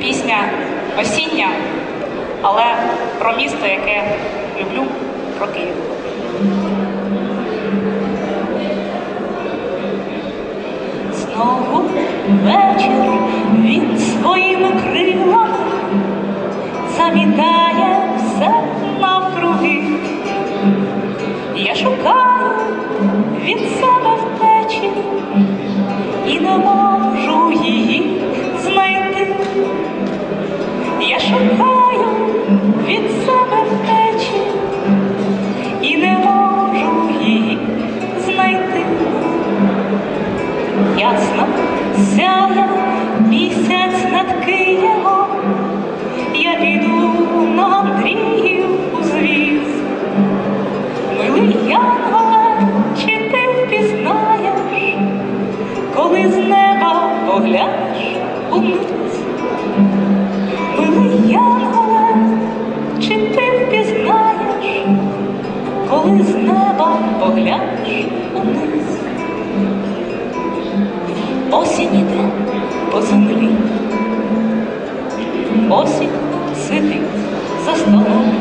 Пісня осіння, але про місто, яке люблю, про Київ. Знову вечір він своїми крилами замітає все навкруги. Я шукаю від себе втечі і не Ясно сяє місяць над Києвом, я піду на Андріїв узвіз. Милий Янголе, чи ти впізнаєш, коли з неба поглянеш униз? Милий Янголе, чи ти впізнаєш, коли з неба поглянеш землі, осінь сидить за столом,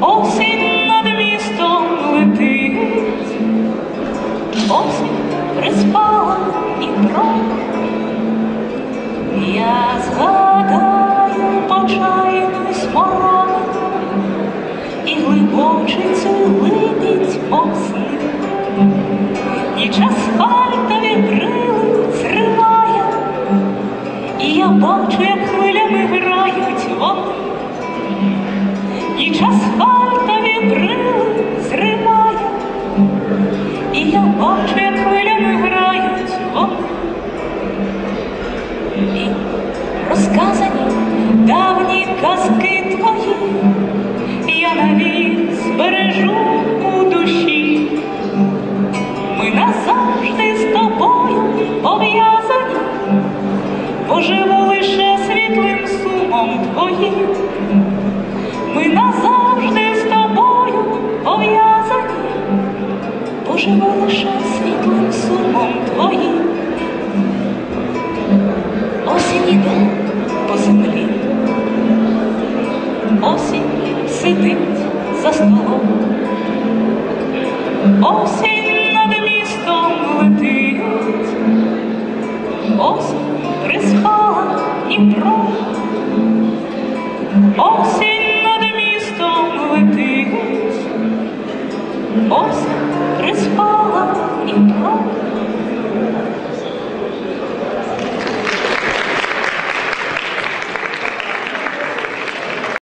осінь над містом летить, осінь приспала і трохи. Я згадаю почайну смородину і глибочицю Асфальтові брили зриває, і я бачу, як хвилями грають вони. І розказані давні казки твої, я навік збережу у душі. Ми назавжди з тобою пов'язані, поживу лише світлим сумом твоїм. Ми назавжди поживу лише світлим сумом твоїм. Осінь іде по землі, осінь сидить за столом. Осінь над містом летить, осінь приспала Дніпро, осінь над містом летить, осінь Chris Paul in Brooklyn.